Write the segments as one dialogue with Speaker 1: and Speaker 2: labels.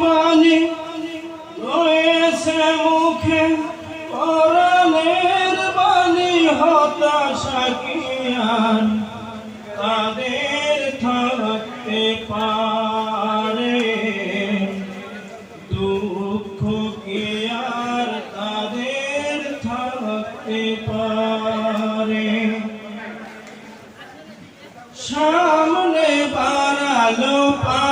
Speaker 1: বাণী রয়েছে মুখে কোরআনের বাণী হতাশা কি আর? তাদের থাকতে পারে, দুঃখ কি আর? তাদের থাকতে পারে। সামনে বাড়ালো পাজারায়াস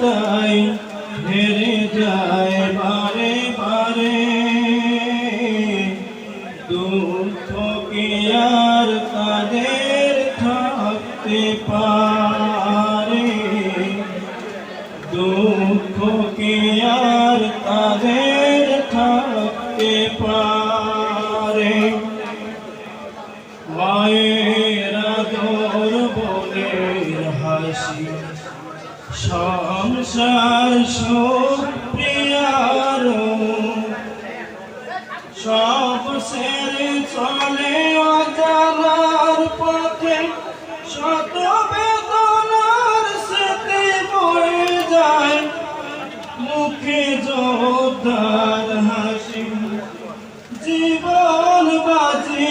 Speaker 1: তাই হেরে যায় বারে বারে। দুঃখ কি আর তাদের থাকতে পারে? দুঃখ কি আর তাদের থাকতে পারে? মায়ের আদর বোনের হাসি সব সেরে অজানার পথে বেদনার স্মৃতি বয়ে যায়। মুখে হাসি জীবন বাজি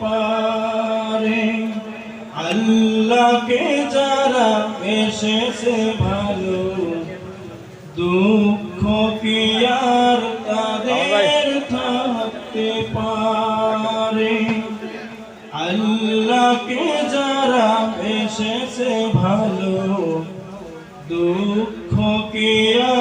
Speaker 1: পারে। আল্লাহকে যারা এসেছে ভালো, দুঃখ কি আর তাদের থাকতে পারে? আল্লাহকে যারা এসেছে ভালো, দুঃখ কি আর